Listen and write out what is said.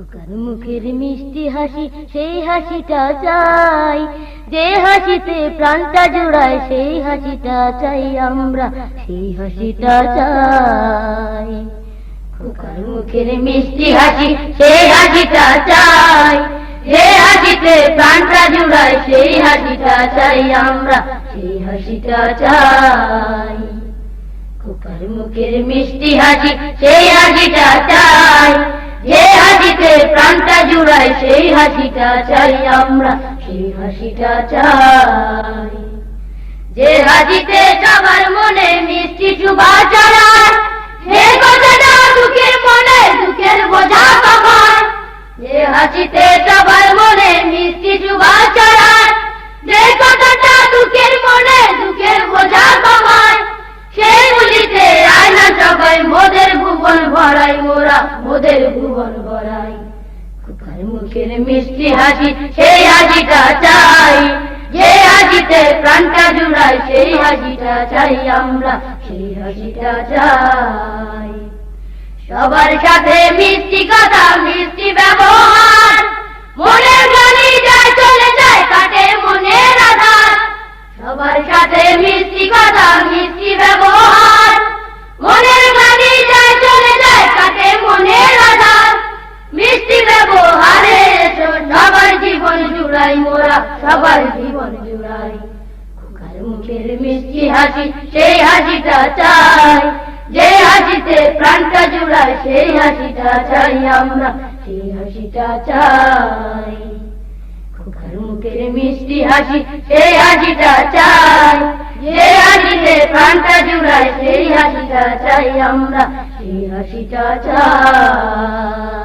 কার মুখের মিষ্টি হাসি, সেই হাসিটা চাই। যে হাসিতে প্রাণটা জোড়ায়, সেই হাসিটা চাই আমরা, সেই হাসিটা চাই। খোকার মুখের মিষ্টি হাসি, সেই হাসিটা চাই। যে হাসিতে প্রাণটা জুড়ায়, সেই হাসিটা চাই আমরা, সেই হাসিটা চাই। খোকার মুখের মিষ্টি হাসি, সেই হাসিটা চাই। যে হাসিতে প্রাণটা জুড়ায়, সেই হাসিটা চাই আমরা, সেই হাসিটা চাই। যে হাসিতে সবার মনে মিষ্টি চুবা চড়ায় সে মনে, দুঃখের বোঝা কমায় যে হাসিতে সবার মনে মিষ্টি চুবা চড়ায় যে কথাটা দুঃখের মনে, দুঃখের বোঝা কমায় সেই বলিতে আয়না সবাই, মোদের ভুবন ভরাই মোরা, মোদের মুখের মিষ্টি হাসি, সেই হাসিটা চাই। যে হাসিতে প্রাণটা জুড়াই সেই হাসিটা চাই আমরা, সেই হাসিটা চাই। সবার সাথে মিষ্টি কথা, মিষ্টি ব্যবহার। মনের গানি যায়, চলে যায়, কাটে মনের আধার। সবার সাথে মিষ্টি কথা সবার জীবন জুড়াই। খোকার মুখের মিষ্টি হাসি, সেই হাসিটা চাই। যে হাসিতে প্রাণটা জুড়ায়, সেই হাসিটা চাই আমরা, সেই হাসিটা চাই। খোকার মুখের মিষ্টি হাসি, সেই হাসিটা চাই। যে হাসিতে প্রাণটা জুড়ায়, সেই হাসিটা চাই আমরা, সেই হাসিটা চাই।